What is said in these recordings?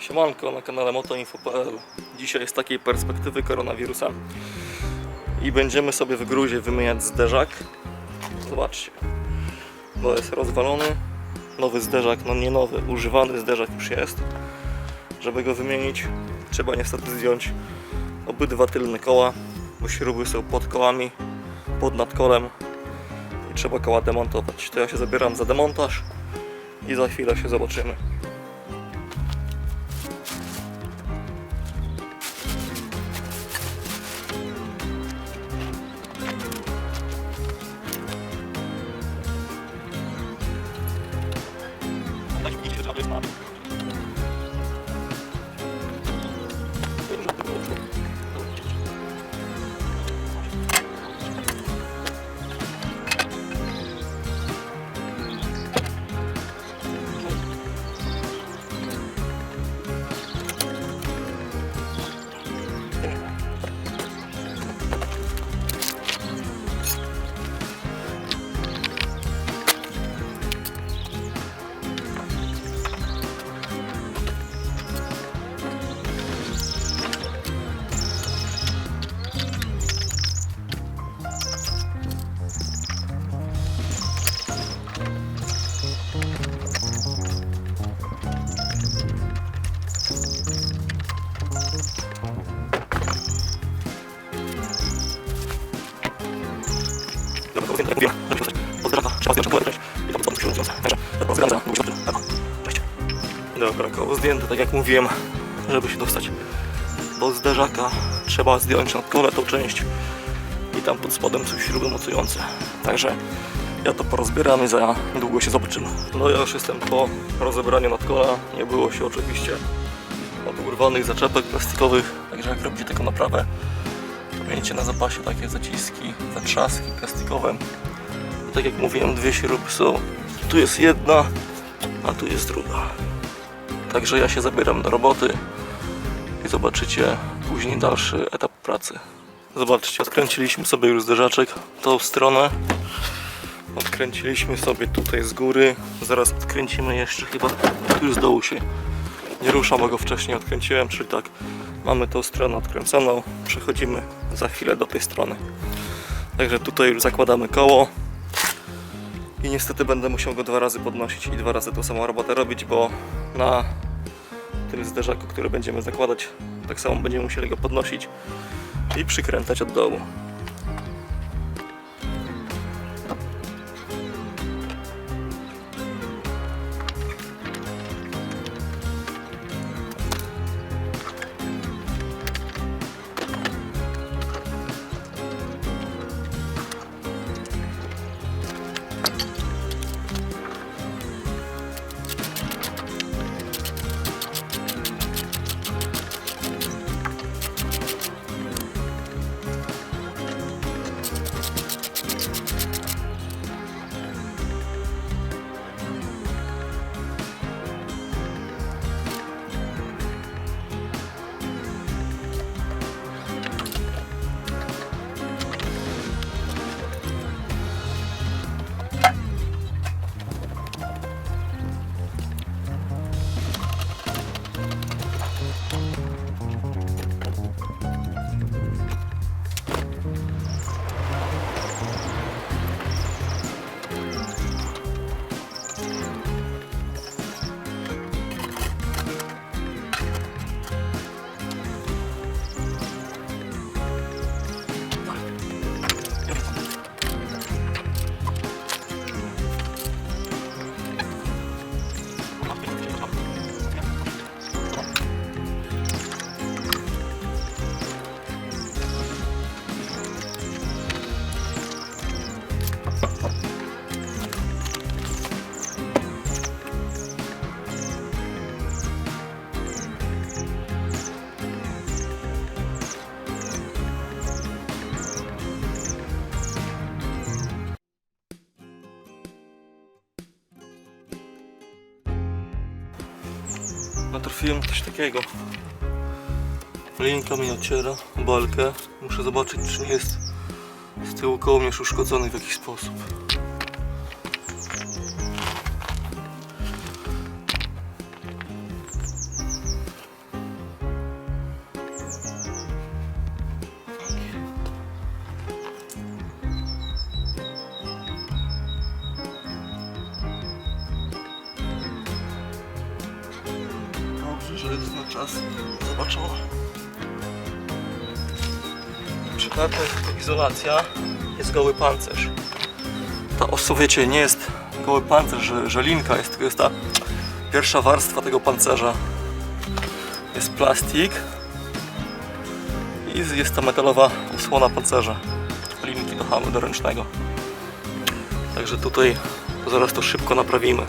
Siemanko na kanale motoinfo.pl Dzisiaj z takiej perspektywy koronawirusa i będziemy sobie w gruzie wymieniać zderzak. Zobaczcie, bo jest rozwalony. Nowy zderzak, no nie nowy, używany zderzak już jest. Żeby go wymienić, trzeba niestety zdjąć obydwa tylne koła, bo śruby są pod kołami, pod nadkolem i trzeba koła demontować. To ja się zabieram za demontaż i za chwilę się zobaczymy. Dobra, koło zdjęte, tak jak mówiłem, żeby się dostać do zderzaka trzeba zdjąć na kole tą część i tam pod spodem są śruby mocujące. Także ja to porozbieram i za długo się zobaczymy. No ja już jestem po rozebraniu nadkola. Nie było się oczywiście od urwanych zaczepek plastikowych. Także jak robicie taką naprawę, to miejcie na zapasie takie zaciski, zatrzaski plastikowe. I tak jak mówiłem, dwie śruby są. Tu jest jedna, a tu jest druga. Także ja się zabieram do roboty i zobaczycie później dalszy etap pracy. Zobaczcie, odkręciliśmy sobie już zderzaczek tą stronę. Odkręciliśmy sobie tutaj z góry. Zaraz odkręcimy jeszcze chyba tu z dołu się nie rusza, bo go wcześniej odkręciłem, czyli tak mamy tą stronę odkręconą. Przechodzimy za chwilę do tej strony. Także tutaj już zakładamy koło. I niestety będę musiał go dwa razy podnosić i dwa razy tą samą robotę robić, bo na tym zderzaku, który będziemy zakładać, tak samo będziemy musieli go podnosić i przykręcać od dołu. Natrafiłem coś takiego. Linka mi ociera balkę. Muszę zobaczyć, czy nie jest z tyłu kołmierz uszkodzony w jakiś sposób. Jest na czas zobaczona. Przydatna jest izolacja, jest goły pancerz. Ta oso, wiecie, nie jest goły pancerz, że, że linka jest, tylko jest ta pierwsza warstwa tego pancerza. Jest plastik i jest ta metalowa osłona pancerza. Linki do hamu, do ręcznego. Także tutaj zaraz to szybko naprawimy.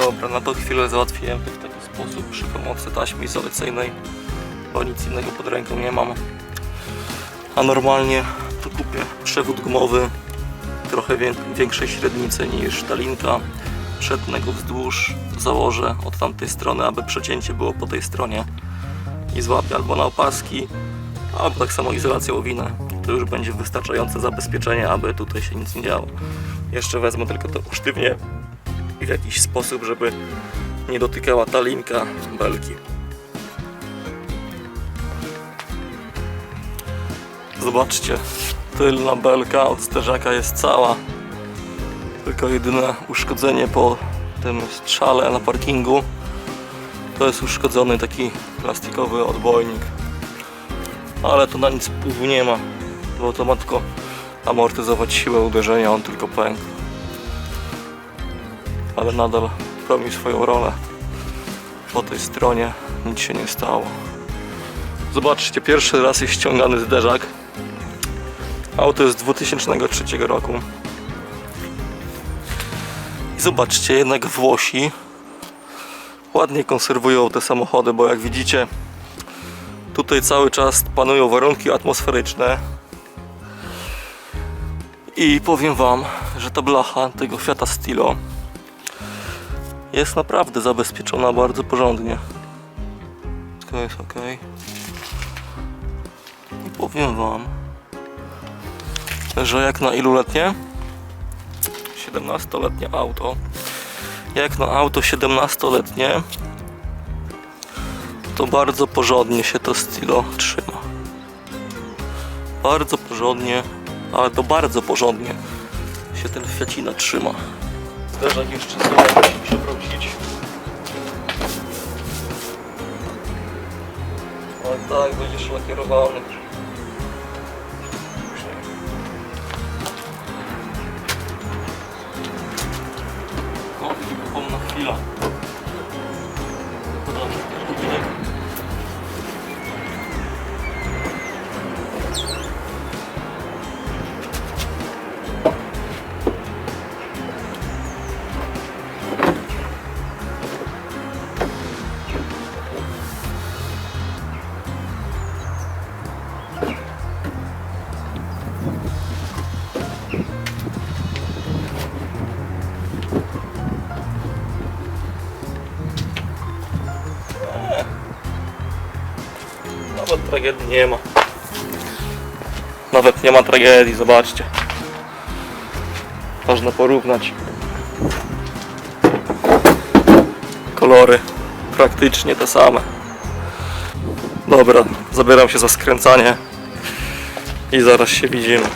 Dobra, na to chwilę załatwiłem to w taki sposób przy pomocy taśmy izolacyjnej, bo nic innego pod ręką nie mam. A normalnie to kupię przewód gumowy trochę wię- większej średnicy niż ta linka. Wzdłuż, założę od tamtej strony, aby przecięcie było po tej stronie i złapię albo na opaski, albo tak samo izolację owinę. To już będzie wystarczające zabezpieczenie, aby tutaj się nic nie działo. Jeszcze wezmę tylko to usztywnię i w jakiś sposób, żeby nie dotykała ta linka belki. Zobaczcie, tylna belka od sterzaka jest cała. Tylko jedyne uszkodzenie po tym strzale na parkingu to jest uszkodzony taki plastikowy odbojnik. Ale to na nic wpływu nie ma, bo to ma tylko amortyzować siłę uderzenia, on tylko pękł ale nadal pełni swoją rolę. Po tej stronie nic się nie stało. Zobaczcie, pierwszy raz jest ściągany zderzak. Auto jest z 2003 roku. I zobaczcie, jednak Włosi ładnie konserwują te samochody, bo jak widzicie, tutaj cały czas panują warunki atmosferyczne. I powiem Wam, że ta blacha tego Fiata Stilo jest naprawdę zabezpieczona bardzo porządnie. Wszystko jest ok. I powiem Wam, że jak na iluletnie? 17-letnie auto. Jak na auto 17-letnie, to bardzo porządnie się to stilo trzyma. Bardzo porządnie, ale to bardzo porządnie się ten Fiacina trzyma. Zderzak jeszcze sobie musi przewrócić. O tak, będzie. O, tragedii nie ma. Nawet nie ma tragedii, zobaczcie. Można porównać. Kolory praktycznie te same. Dobra, zabieram się za skręcanie i zaraz się widzimy.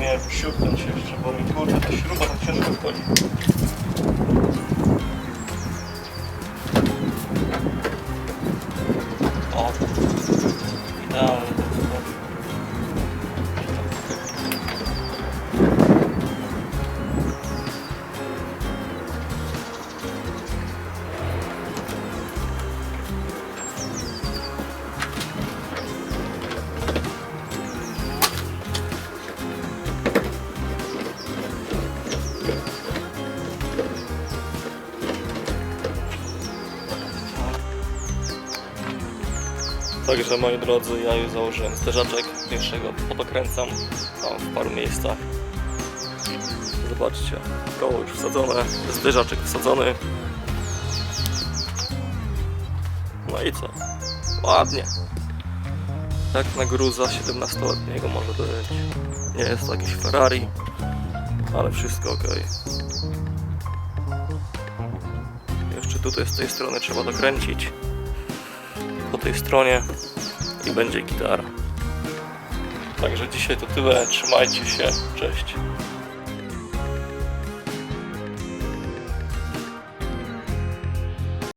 Miałem siurknąć jeszcze, bo mi kurde ta śruba tak ciężko wchodzi. Także moi drodzy, ja już założyłem zderzaczek, jeszcze go podokręcam tam w paru miejscach. Zobaczcie, koło już wsadzone, zderzaczek wsadzony. No i co? Ładnie. Tak na gruza 17-letniego może być. Nie jest to jakiś Ferrari, ale wszystko ok. Jeszcze tutaj z tej strony trzeba dokręcić. Po tej stronie i będzie gitara. Także dzisiaj to tyle. Trzymajcie się. Cześć.